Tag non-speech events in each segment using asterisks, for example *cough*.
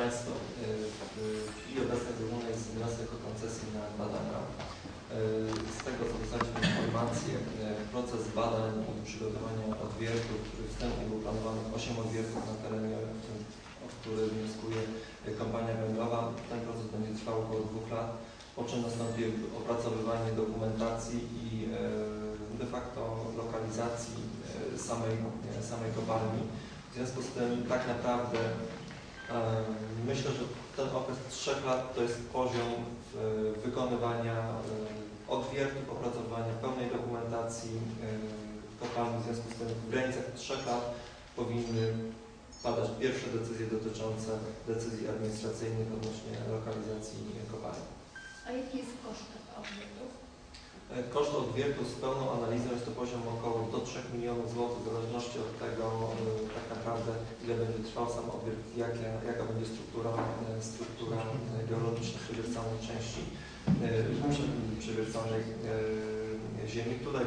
Państwa, y, w chwili obecnej złożony jest wniosek o koncesję na badania. Y, Z tego co dostaliśmy informację, y, proces badań i przygotowania odwiertów, który wstępnie był planowany 8 odwiertów na terenie, o który wnioskuje y, kompania węglowa, ten proces będzie trwał około dwóch lat, po czym nastąpi opracowywanie dokumentacji i y, de facto lokalizacji y, samej, y, samej kopalni. W związku z tym tak naprawdę myślę, że ten okres trzech lat to jest poziom e, wykonywania e, odwiertów, opracowania pełnej dokumentacji e, kopalni. W związku z tym w granicach trzech lat powinny padać pierwsze decyzje dotyczące decyzji administracyjnych odnośnie lokalizacji kopalni. A jaki jest koszt odwiertów? E, Koszt odwiertu z pełną analizą jest to poziom około do 3 milionów złotych w zależności od tego e, tak naprawdę ile będzie trwał sam odwiert, jakie, jaka będzie struktura, e, struktura geologiczna przewiercanej części prze- przewiercanej ziemi. Tutaj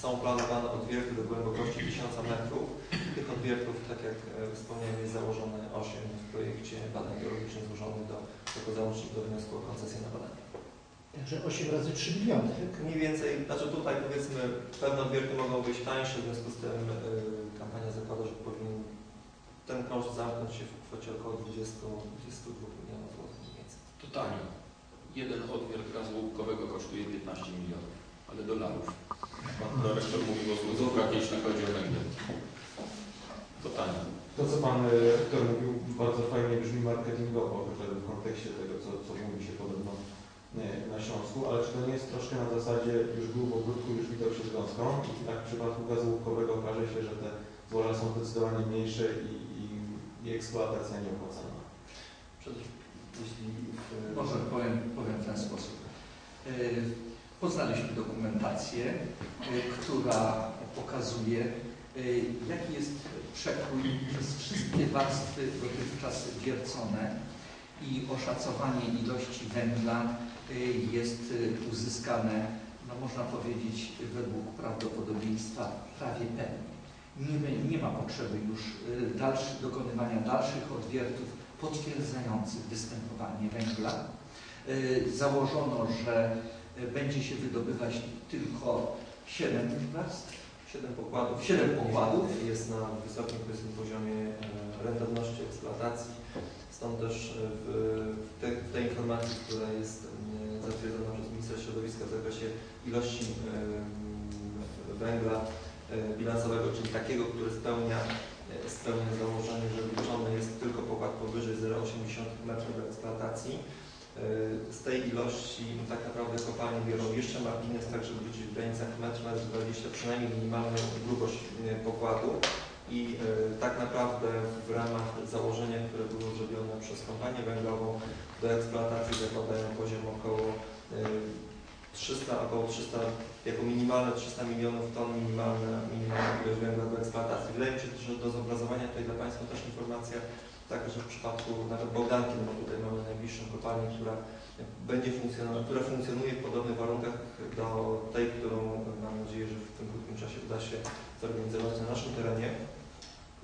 są planowane odwierty do głębokości 1000 metrów. Tych odwiertów, tak jak wspomniałem, jest założone 8 w projekcie badań geologicznych złożonych do, jako załącznik do wniosku o koncesję na badania. Także 8 razy 3 miliony. tak? Mniej więcej, znaczy tutaj powiedzmy pewne odwierty mogą być tańsze, w związku z tym y, kampania zakłada, że powinien ten koszt zamknąć się w kwocie około 20-22 milionów złotych mniej więcej. To tanio. Jeden odwiert gazu łupkowego kosztuje 15 milionów, ale dolarów. Pan dyrektor mówił o złotówkach, jeśli chodzi o węgiel. To tanio. To, co Pan rektor mówił, bardzo fajnie brzmi marketingowo, w kontekście tego, co, co mówi się podobno na Śląsku, ale czy to nie jest troszkę na zasadzie już był w ogródku, już widok się z gąską i tak w przypadku gazu łupkowego okaże się, że te złoża są zdecydowanie mniejsze i, i, i eksploatacja nieopłacalna. Jeśli w, Może powiem, powiem w ten sposób. E, Poznaliśmy dokumentację, e, która pokazuje, e, jaki jest przekrój przez wszystkie warstwy dotychczas wiercone i oszacowanie ilości węgla e, jest e, uzyskane, no można powiedzieć, według prawdopodobieństwa prawie pewnie. Nie, nie ma potrzeby już e, dalszy, dokonywania dalszych odwiertów potwierdzających występowanie węgla. Założono, że będzie się wydobywać tylko 7 warstw, 7 pokładów, Siedem pokładów. jest na wysokim poziomie e, rentowności eksploatacji. Stąd też e, w, te, w tej informacji, która jest e, zatwierdzona przez ministra środowiska w zakresie ilości węgla e, bilansowego, czyli takiego, który spełnia, e, spełnia założenie, że liczony jest tylko pokład powyżej 0,80 metrów eksploatacji. E, Z tej ilości tak naprawdę kopalnie biorą jeszcze margines, tak żeby liczyć w granicach 1,20 m, przynajmniej minimalną grubość pokładu. I tak naprawdę w ramach założenia, które było zrobione przez kompanię węglową do eksploatacji zakładają 300, około 300, jako minimalne 300 milionów ton, minimalna, minimalna ilość węgla do eksploatacji. Wydaje mi się, że do zobrazowania tutaj dla Państwa też informacja taka, że w przypadku nawet Bogdanki, no tutaj mamy najbliższą kopalnię, która będzie funkcjonować, która funkcjonuje w podobnych warunkach do tej, którą mam nadzieję, że w tym krótkim czasie uda się zorganizować na naszym terenie.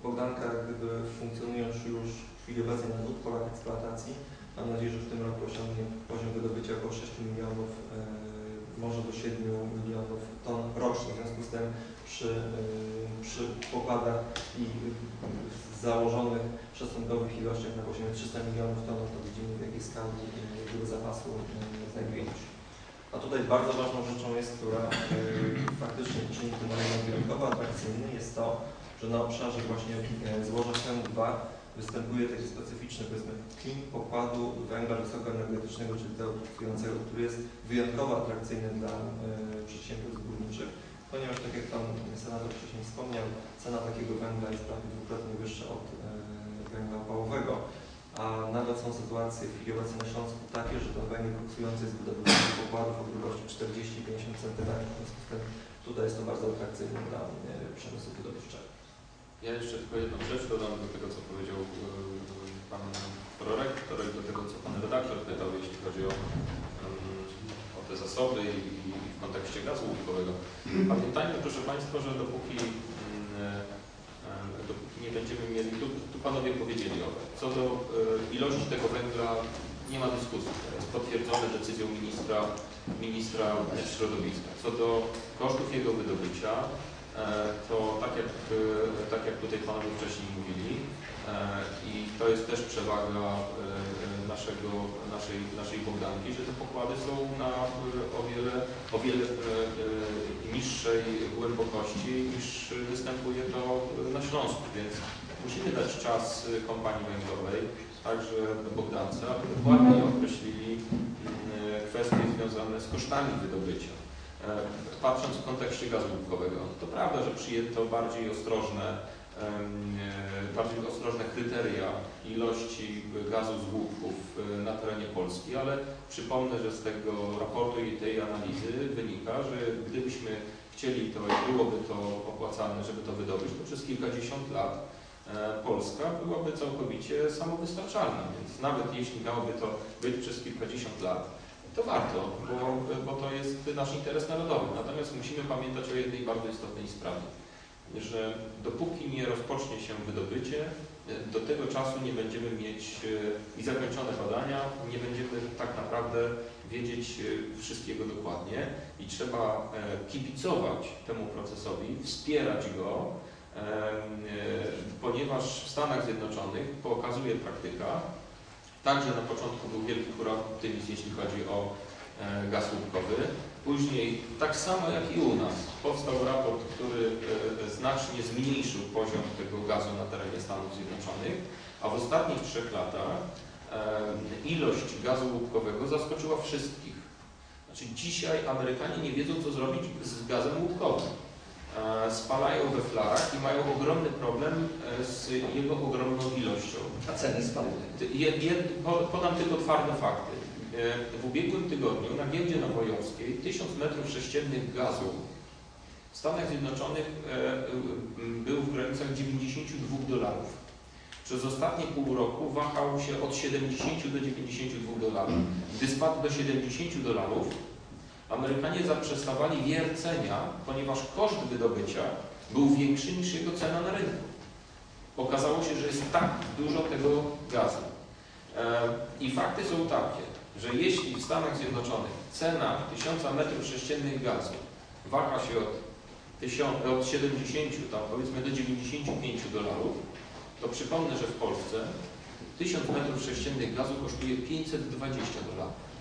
Bogdanka gdyby funkcjonując już w chwili obecnej na dwóch polach eksploatacji, mam nadzieję, że w tym roku osiągnie poziom wydobycia około 6 milionów, e, może do 7 milionów ton rocznie. W związku z tym przy, e, przy pokładach i założonych szacunkowych ilościach na poziomie 300 milionów ton, to widzimy w jakiej skali tego zapasu e, znajdujemy się. A tutaj bardzo ważną rzeczą jest, która faktycznie czyni ten region wyjątkowo atrakcyjny, jest to, że na obszarze właśnie złoża CEM2 występuje taki specyficzny powiedzmy pokładu węgla wysokoenergetycznego, czyli tkwiącego, który jest wyjątkowo atrakcyjny dla e, przedsiębiorstw górniczych, ponieważ tak jak Pan Senator wcześniej wspomniał, cena takiego węgla jest prawie dwukrotnie wyższa od e, węgla opałowego, a nawet są sytuacje w chwili obecnej na Śląsku takie, że ten węgiel koksujący jest wydobywany z pokładów o grubości 40-50 cm, w związku z tym tutaj jest to bardzo atrakcyjne dla e, przemysłu wydobywczego. Ja jeszcze tylko jedną rzecz dodam do tego, co powiedział e, Pan prorektor i do tego, co Pan redaktor pytał, jeśli chodzi o, em, o te zasoby i, w kontekście gazu łupkowego. Pamiętajmy, proszę Państwa, że dopóki, mm, e, dopóki nie będziemy mieli, tu, tu Panowie powiedzieli, OWE. Co do e, ilości tego węgla nie ma dyskusji. To jest potwierdzone decyzją ministra, ministra środowiska. Co do kosztów jego wydobycia, to tak jak, e, tak jak tutaj panowie wcześniej mówili, e, i to jest też przewaga e, e, naszego, naszej, naszej Bogdanki, że te pokłady są na e, o wiele, o wiele e, e, niższej głębokości niż występuje to na Śląsku, więc musimy dać czas e, kompanii węglowej, także Bogdance, aby dokładnie określili e, kwestie związane z kosztami wydobycia. E, Patrząc w kontekście gazu łupkowego, to prawda, że przyjęto bardziej ostrożne, e, bardziej ostrożne kryteria ilości gazu z łupków e, na terenie Polski, ale przypomnę, że z tego raportu i tej analizy wynika, że gdybyśmy chcieli to i byłoby to opłacalne, żeby to wydobyć, to przez kilkadziesiąt lat Polska byłaby całkowicie samowystarczalna, więc nawet jeśli miałoby to być przez kilkadziesiąt lat, to warto, bo, bo to jest nasz interes narodowy. Natomiast musimy pamiętać o jednej bardzo istotnej sprawie, że dopóki nie rozpocznie się wydobycie, do tego czasu nie będziemy mieć e, i zakończone badania, nie będziemy tak naprawdę wiedzieć e, wszystkiego dokładnie i trzeba e, kibicować temu procesowi, wspierać go, ponieważ w Stanach Zjednoczonych pokazuje praktyka, Także na początku był wielki optymizm, jeśli chodzi o e, gaz łupkowy. Później, tak samo jak i u nas, powstał raport, który e, znacznie zmniejszył poziom tego gazu na terenie Stanów Zjednoczonych, a w ostatnich trzech latach e, ilość gazu łupkowego zaskoczyła wszystkich. Znaczy dzisiaj Amerykanie nie wiedzą, co zrobić z gazem łupkowym. E, Spalają we flarach i mają ogromny problem e, z jego ogromną ilością. A ceny spadły. Podam tylko twarde fakty. E, W ubiegłym tygodniu na giełdzie nowojorskiej 1000 metrów sześciennych gazu w Stanach Zjednoczonych był w granicach 92 dolarów. Przez ostatnie pół roku wahał się od 70 do 92 dolarów. Gdy spadł do 70 dolarów, Amerykanie zaprzestawali wiercenia, ponieważ koszt wydobycia był większy niż jego cena na rynku. Okazało się, że jest tak dużo tego gazu. E, I fakty są takie, że jeśli w Stanach Zjednoczonych cena 1000 metrów sześciennych gazu waha się od, 1000, od 70 tam powiedzmy do 95 dolarów, to przypomnę, że w Polsce 1000 metrów sześciennych gazu kosztuje 520 dolarów.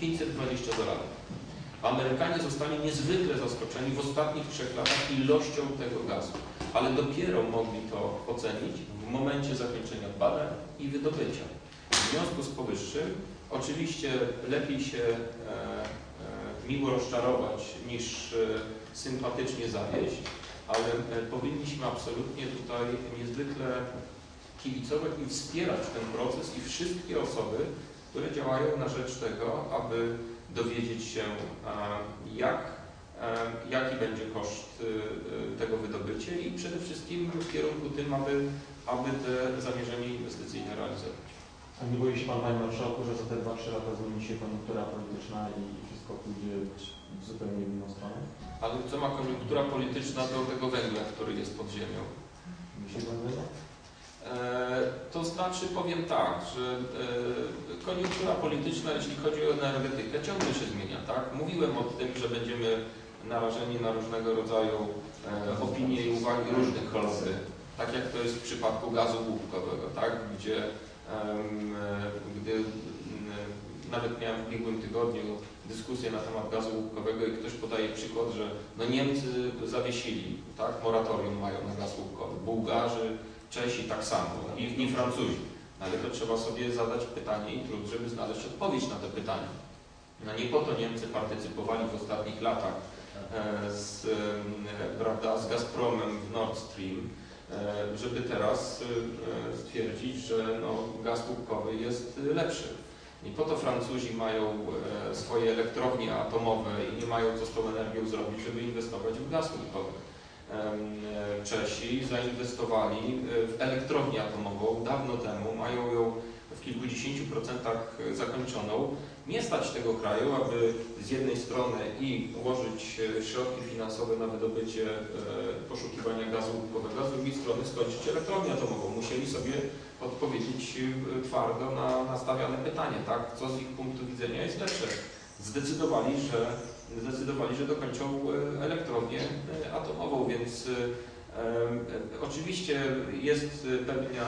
520 dolarów. Amerykanie zostali niezwykle zaskoczeni w ostatnich trzech latach ilością tego gazu, ale dopiero mogli to ocenić w momencie zakończenia badań i wydobycia. W związku z powyższym oczywiście lepiej się e, e, miło rozczarować niż e, sympatycznie zawieść, ale e, powinniśmy absolutnie tutaj niezwykle kibicować i wspierać ten proces i wszystkie osoby, które działają na rzecz tego, aby dowiedzieć się, jak, jaki będzie koszt e, e, tego wydobycia i przede wszystkim w kierunku tym, aby, aby te zamierzenie inwestycyjne realizować. A nie boi się Pan, Panie Marszałku, że za te 2-3 lata zmieni się koniunktura polityczna i wszystko pójdzie w zupełnie inną stronę? Ale co ma koniunktura polityczna do tego węgla, który jest pod ziemią? Myśli Pan tego? E, To znaczy, powiem tak, że e, koniunktura polityczna, jeśli chodzi o energetykę, ciągle się zmienia, tak? Mówiłem o tym, że będziemy narażeni na różnego rodzaju e, opinie i uwagi różnych choroby, tak jak to jest w przypadku gazu łupkowego, tak? Gdzie gdy nawet miałem w ubiegłym tygodniu dyskusję na temat gazu łupkowego i ktoś podaje przykład, że no Niemcy zawiesili, tak? Moratorium mają na gaz łupkowy, Bułgarzy, Czesi tak samo i, i Francuzi. No Ale to trzeba sobie zadać pytanie i trud, żeby znaleźć odpowiedź na te pytania. No nie po to Niemcy partycypowali w ostatnich latach e, z, e, prawda, z Gazpromem w Nord Stream, e, żeby teraz stwierdzić, że no, gaz łupkowy jest lepszy. I po to Francuzi mają swoje elektrownie atomowe i nie mają co z tą energią zrobić, żeby inwestować w gaz łupkowy. E, Czesi zainwestowali e, w elektrownię atomową dawno temu, mają ją w kilkudziesięciu procentach zakończoną, nie stać tego kraju, aby z jednej strony i ułożyć e, środki finansowe na wydobycie poszukiwania gazu łupkowego, a z drugiej strony skończyć elektrownię atomową. Musieli sobie odpowiedzieć twardo na nastawiane pytanie, tak? Co z ich punktu widzenia jest lepsze. Zdecydowali, że, zdecydowali, że dokończą e, elektrownię e, atomową, więc e, oczywiście jest pewna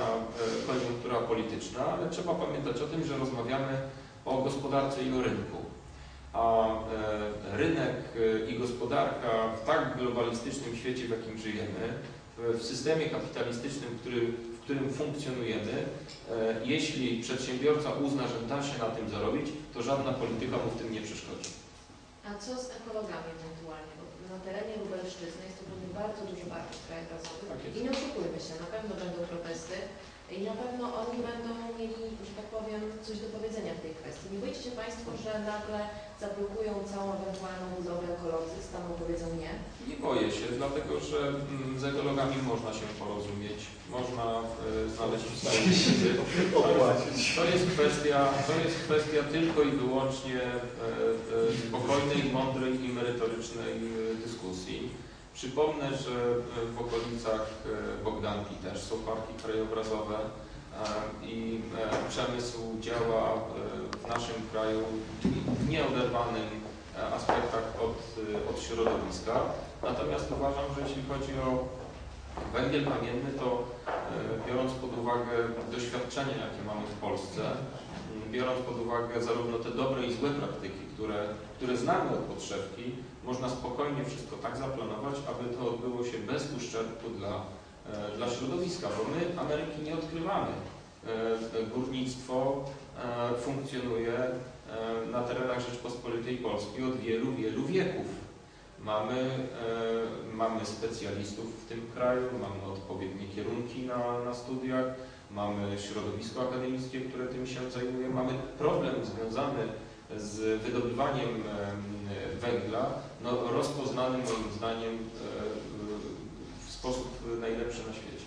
koniunktura polityczna, ale trzeba pamiętać o tym, że rozmawiamy o gospodarce i o rynku. A rynek i gospodarka w tak globalistycznym świecie, w jakim żyjemy, w, systemie kapitalistycznym, który, w którym funkcjonujemy, jeśli przedsiębiorca uzna, że da się na tym zarobić, to żadna polityka mu w tym nie przeszkodzi. A co z ekologami ewentualnie? Bo na terenie Lubelszczyzny jest to pewnie bardzo dużo parków krajobrazowych Tak i nie oszukujmy się, na pewno będą protesty i na pewno oni będą mieli, że tak powiem, coś do powiedzenia w tej kwestii. Nie boicie się Państwo, że nagle zablokują całą ewentualną budowę ekologii, staną powiedzą nie? Nie boję się, dlatego że mm, z ekologami można się porozumieć, można e, znaleźć wspólne język. *laughs* To jest kwestia, to jest kwestia tylko i wyłącznie e, e, spokojnej, mądrej i merytorycznej dyskusji. Przypomnę, że w okolicach e, Bogdanki też są parki krajobrazowe e, i e, przemysł działa w naszym kraju w nieoderwanym aspektach od, od środowiska. Natomiast uważam, że jeśli chodzi o węgiel kamienny, to biorąc pod uwagę doświadczenia, jakie mamy w Polsce, biorąc pod uwagę zarówno te dobre i złe praktyki, które, które znamy od podszewki, można spokojnie wszystko tak zaplanować, aby to odbyło się bez uszczerbku dla, e, dla środowiska, bo my Ameryki nie odkrywamy. E, Górnictwo e, funkcjonuje na terenach Rzeczpospolitej Polskiej od wielu, wielu wieków. Mamy, mamy specjalistów w tym kraju, mamy odpowiednie kierunki na, na studiach, mamy środowisko akademickie, które tym się zajmuje, mamy problem związany z wydobywaniem em, węgla, no, rozpoznany moim zdaniem e, w sposób najlepszy na świecie.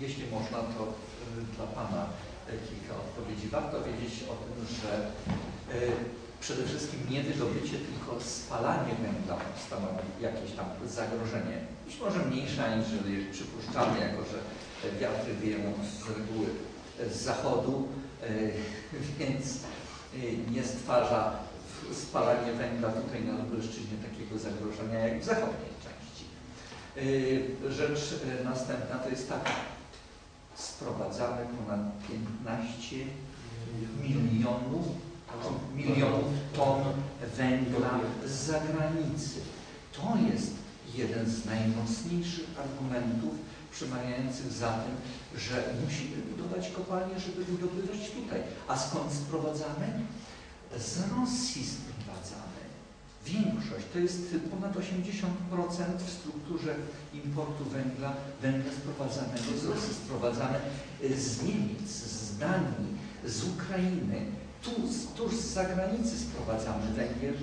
Jeśli można, to y, dla Pana y, kilka odpowiedzi. Warto wiedzieć o tym, że przede wszystkim nie wydobycie, tylko spalanie węgla stanowi jakieś tam zagrożenie. Być może mniejsze, aniżeli przypuszczamy, jako że wiatry wieją z reguły z zachodu, *laughs* więc nie stwarza spalanie węgla tutaj na Lubelszczyźnie takiego zagrożenia jak w zachodniej części. Y, Rzecz y, następna to jest taka. Sprowadzamy ponad 15 milionów, milionów ton węgla z zagranicy. To jest jeden z najmocniejszych argumentów przemawiających za tym, że musimy budować kopalnie, żeby wydobywać tutaj. A skąd sprowadzamy? Z Rosji sprowadzamy. Większość, to jest ponad 80% w strukturze importu węgla, węgla sprowadzanego z Rosji, sprowadzane z Niemiec, z Danii, z Ukrainy. Tu, tuż z zagranicy sprowadzamy węgiel,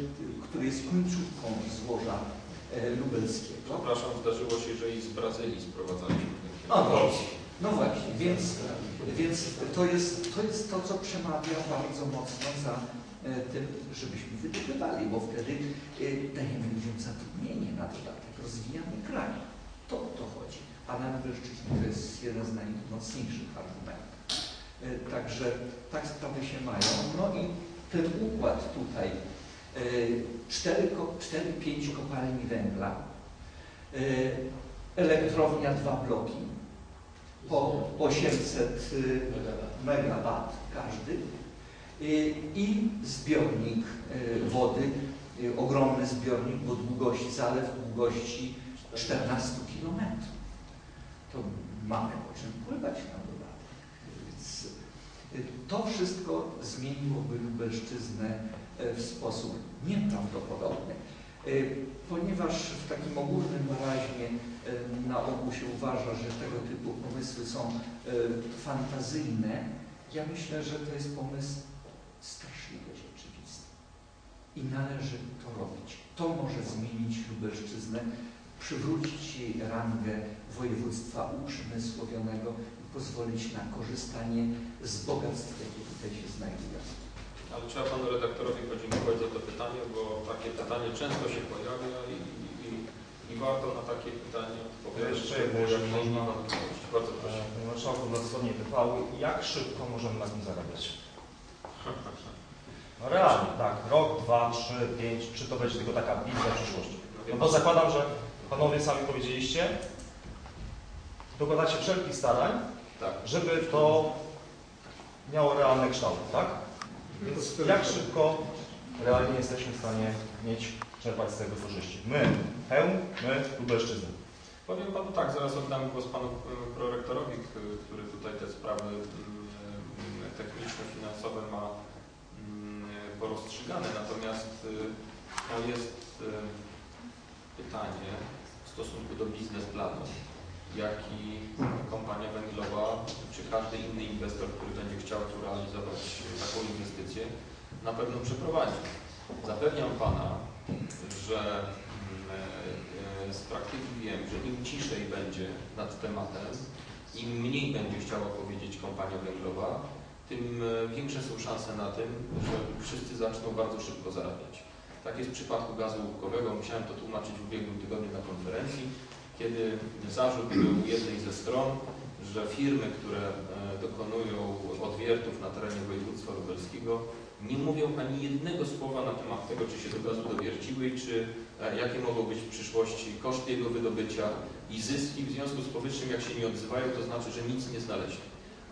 który jest końcówką złoża e, lubelskiego. Przepraszam, zdarzyło się, że i z Brazylii sprowadzaliśmy do Polski. No właśnie, więc, więc to, jest, to jest to, co przemawia bardzo mocno za tym, żebyśmy wydobywali, bo wtedy e, dajemy ludziom zatrudnienie na dodatek, rozwijamy kraj. To o to chodzi. A na Lubelszczyźnie to jest jeden z najmocniejszych argumentów. E, Także tak sprawy się mają. No i ten układ tutaj, 4-5 kopalni węgla, e, elektrownia, dwa bloki, po 800 y, megawatt każdy i zbiornik y, wody, y, ogromny zbiornik, bo długości, zalew długości 14 km. To mamy o czym pływać na dodatek. Więc y, to wszystko zmieniłoby Lubelszczyznę y, w sposób nieprawdopodobny. Y, Ponieważ w takim ogólnym wyraźnie y, na ogół się uważa, że tego typu pomysły są y, fantazyjne, ja myślę, że to jest pomysł straszliwie rzeczywisty. I należy to robić. To może zmienić Lubelszczyznę, przywrócić jej rangę województwa uprzemysłowionego i pozwolić na korzystanie z bogactw, jakie tutaj się znajdują. Ale trzeba panu redaktorowi podziękować za to pytanie, bo takie pytanie często się pojawia i, i, i warto na takie pytanie odpowiedzieć. Jeszcze jedno, nie można. Bardzo proszę. E, Panie Marszałku, dla wschodniej TV, jak szybko możemy na tym zarabiać? No realnie, tak. Rok, dwa, trzy, pięć, czy to będzie tylko taka wizja przyszłości? No bo zakładam, że panowie sami powiedzieliście, dokładacie wszelkich starań, Tak. żeby to miało realny kształt, tak? Więc jak szybko realnie jesteśmy w stanie mieć, czerpać z tego korzyści? My, Hełm, my, Lubelszczyzna. Powiem panu tak, zaraz oddam głos panu e, prorektorowi, który tutaj te sprawy e, techniczne, finansowe ma mm, porozstrzygane. Natomiast e, no jest e, pytanie w stosunku do biznesplanu, jaki kompania węglowa, czy każdy inny inwestor, który będzie chciał tu realizować taką inwestycję, na pewno przeprowadzi. Zapewniam Pana, że mm, e, e, z praktyki wiem, że im ciszej będzie nad tematem, im mniej będzie chciała powiedzieć kompania węglowa, tym e, większe są szanse na tym, że wszyscy zaczną bardzo szybko zarabiać. Tak jest w przypadku gazu łupkowego. Musiałem to tłumaczyć w ubiegłym tygodniu na konferencji, kiedy zarzut był jednej ze stron, że firmy, które e, dokonują odwiertów na terenie województwa lubelskiego, nie mówią ani jednego słowa na temat tego, czy się do gazu dowierciły, czy e, jakie mogą być w przyszłości koszty jego wydobycia i zyski. W związku z powyższym, jak się nie odzywają, to znaczy, że nic nie znaleźli.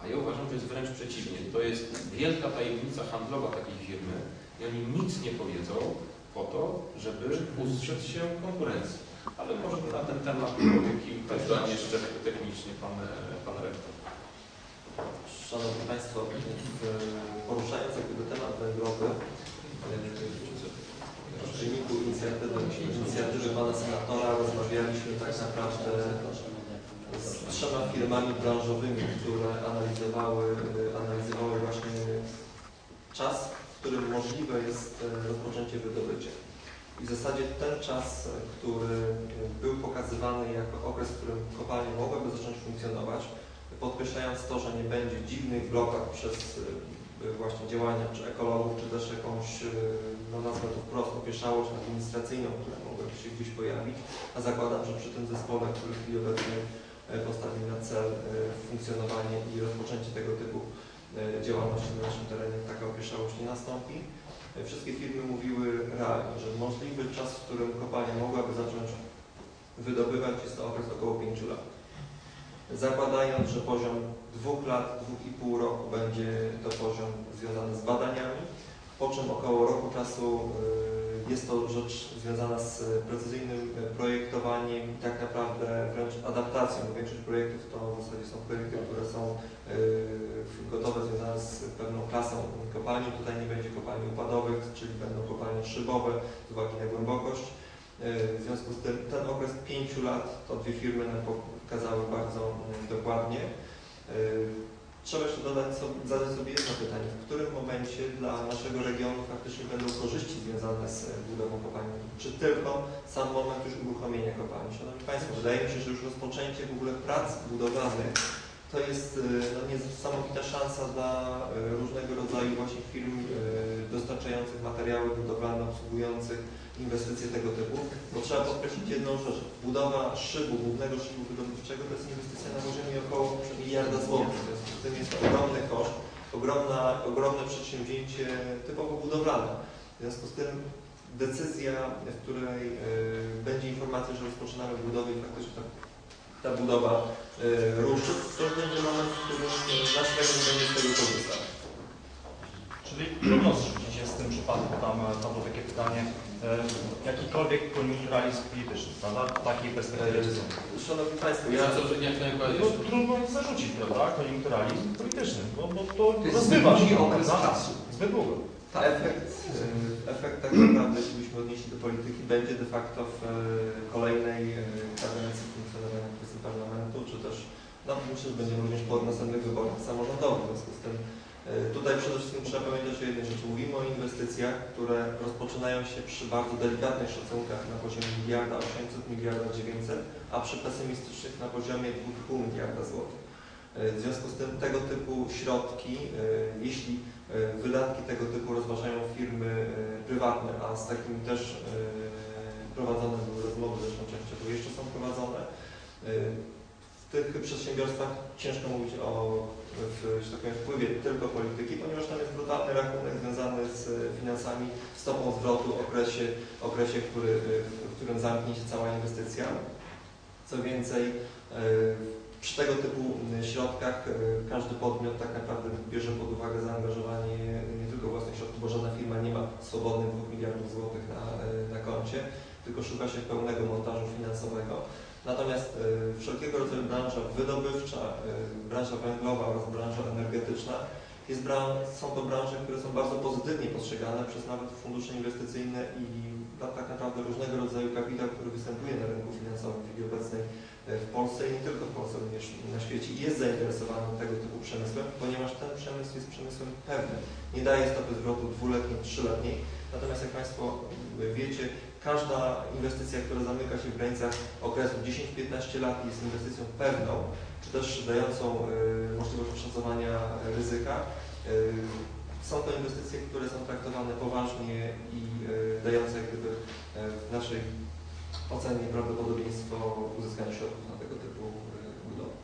A ja uważam, że jest wręcz przeciwnie. To jest wielka tajemnica handlowa takiej firmy i oni nic nie powiedzą po to, żeby ustrzec się konkurencji. Ale może na ten temat powie kilka zdań jeszcze technicznie pan, e, pan rektor. Szanowni Państwo, poruszając jakby temat węglowy, w wyniku inicjatywy, inicjatywy Pana Senatora rozmawialiśmy tak naprawdę z trzema firmami branżowymi, które analizowały, analizowały właśnie czas, w którym możliwe jest e, rozpoczęcie wydobycia. I w zasadzie ten czas, który był pokazywany jako okres, w którym kopalnie mogłyby zacząć funkcjonować, podkreślając to, że nie będzie dziwnych blokad przez y, właśnie działania czy ekologów, czy też jakąś, y, no nazwę to wprost, opieszałość administracyjną, która mogłaby się gdzieś pojawić, a zakładam, że przy tym zespole, który w chwili obecnej y, postawił na cel funkcjonowanie i rozpoczęcie tego typu działalności na naszym terenie, taka opieszałość nie nastąpi. Wszystkie firmy mówiły realnie, że możliwy czas, w którym kopalnia mogłaby zacząć wydobywać, jest to okres około 5 lat zakładając, że poziom dwóch lat, dwóch i pół roku będzie to poziom związany z badaniami, po czym około roku czasu y, jest to rzecz związana z precyzyjnym y, projektowaniem i tak naprawdę wręcz adaptacją, większość projektów to w zasadzie są projekty, które są y, gotowe, związane z pewną klasą kopalni. Tutaj nie będzie kopalni upadowych, czyli będą kopalnie szybowe z uwagi na głębokość. W związku z tym ten okres pięciu lat to dwie firmy nam pokazały bardzo mm, dokładnie. Y, Trzeba jeszcze dodać zadać sobie jedno pytanie. W którym momencie dla naszego regionu faktycznie będą korzyści związane z e, budową kopalni? Czy tylko sam moment już uruchomienia kopalni? Szanowni Państwo, wydaje mi się, że już rozpoczęcie w ogóle prac budowlanych to jest y, no, niesamowita szansa dla y, różnego rodzaju właśnie firm y, dostarczających materiały budowlane, obsługujących inwestycje tego typu, bo trzeba podkreślić jedną rzecz. Budowa szybu, głównego szybu wydobywczego to jest inwestycja na poziomie około miliarda złotych. W związku z tym jest ogromny koszt, ogromna, ogromne przedsięwzięcie typowo budowlane. W związku z tym decyzja, w której będzie informacja, że rozpoczynamy budowę i faktycznie ta, ta budowa y, ruszy, to będzie moment, w którym nasz region będzie z tego korzystał. Czyli trudno zrzucić się z tym przypadku, tam e, padło takie pytanie, e, jakikolwiek koniunkturalizm polityczny, prawda? Perspektywie są. Szanowni Państwo, Ja co, najbardziej. No, trudno jest zarzucić, prawda? Koniunkturalizm polityczny, bo, bo to, To rozbywa się, długi okres czasu. Zbyt długo. Tak. Efekt, y, efekt tak naprawdę, jeśli byśmy odnieśli do polityki, będzie de facto w y, kolejnej y, kadencji funkcjonowania kwestii parlamentu, czy też, no myślę, że będziemy również po następnych wyborach samorządowych. W związku z tym tutaj przede wszystkim trzeba pamiętać o jednej rzeczy. Mówimy o inwestycjach, które rozpoczynają się przy bardzo delikatnych szacunkach na poziomie miliarda 800, miliarda 900, a przy pesymistycznych na poziomie 2,5 miliarda złotych. W związku z tym tego typu środki, jeśli wydatki tego typu rozważają firmy e, prywatne, a z takimi też e, prowadzone były rozmowy, zresztą częściowo jeszcze są prowadzone, e, w tych przedsiębiorstwach ciężko mówić o w, że tak powiem, wpływie tylko polityki, ponieważ tam jest brutalny rachunek związany z finansami, stopą zwrotu, okresie, okresie który, w którym zamknie się cała inwestycja. Co więcej, e, przy tego typu środkach e, każdy podmiot tak naprawdę bierze pod uwagę zaangażowanie nie tylko własnych środków, bo żadna firma nie ma swobodnych 2 miliardów złotych na, e, na koncie, tylko szuka się pełnego montażu finansowego. Natomiast e, wszelkiego rodzaju branża wydobywcza, branża węglowa oraz branża energetyczna jest są to branże, które są bardzo pozytywnie postrzegane przez nawet fundusze inwestycyjne i tak naprawdę różnego rodzaju kapitał, który występuje na rynku finansowym w chwili obecnej e, w Polsce i nie tylko w Polsce, również na świecie jest zainteresowany tego typu przemysłem, ponieważ ten przemysł jest przemysłem pewnym. Nie daje stopy zwrotu dwuletniej, trzyletniej. Natomiast jak Państwo y, wiecie, każda inwestycja, która zamyka się w granicach okresu 10-15 lat jest inwestycją pewną, czy też dającą y, możliwość oszacowania ryzyka. Y, Są to inwestycje, które są traktowane poważnie i y, dające gdyby y, w naszej ocenie prawdopodobieństwo uzyskania środków na tego typu y, budowę.